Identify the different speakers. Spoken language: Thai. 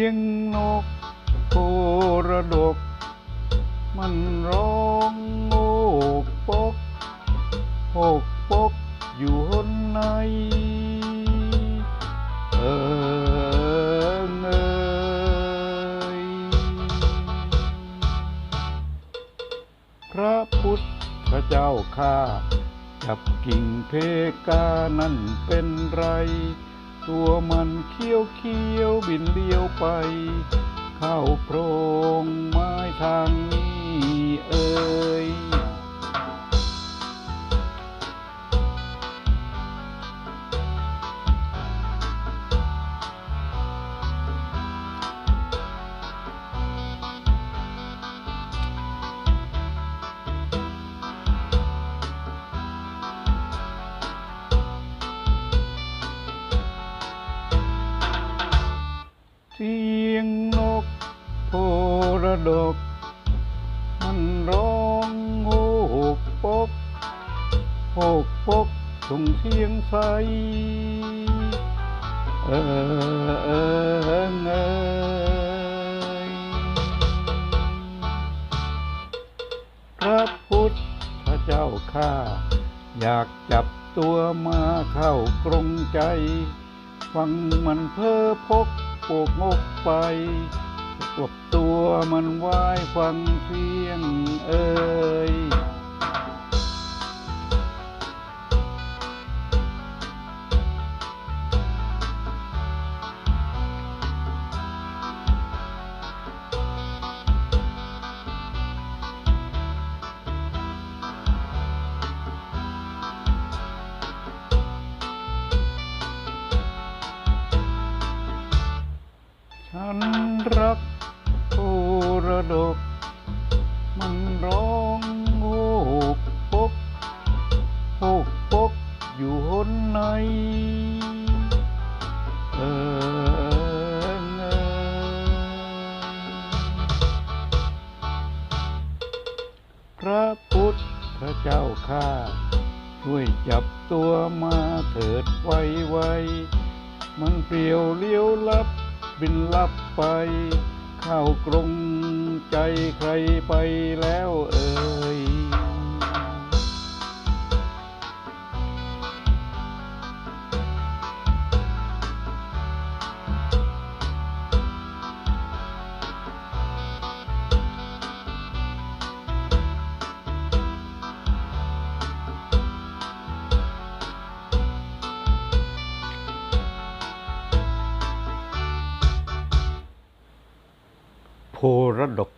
Speaker 1: ยงนกโกระดก มันร้องโอกปกโอกปกอยู่หนใน เอิงเอยพระพุทธเจ้าข้าจับกิ่งเพกานั่นเป็นไร ตัวมันเคี้ยวเคี้ยวบินเลี้ยวไป เข้าโพรงไม้ทางนี้เออ สียงนกโพระดก มันร้องโหกปกโหกปกส่งเสียงใส เออเออเอยพระพุทธเจ้าข้า อยากจับตัวมาเข้ากรงใจ ฟังมันเพ้อพก โปกงกไปกบตัวมันไหว้ฟังเสียงเอ่ย ฉันรักโอระดก มันร้องโหกปกโหกปกอยู่หนในเออเอยพระพุทธเจ้าข้าช่วยจับตัวมาเถิดไวไวมันเปลี่ยวเลี้ยวลับ บินลับไป เข้ากรงใจใครไปแล้วเอ่ย โพระดก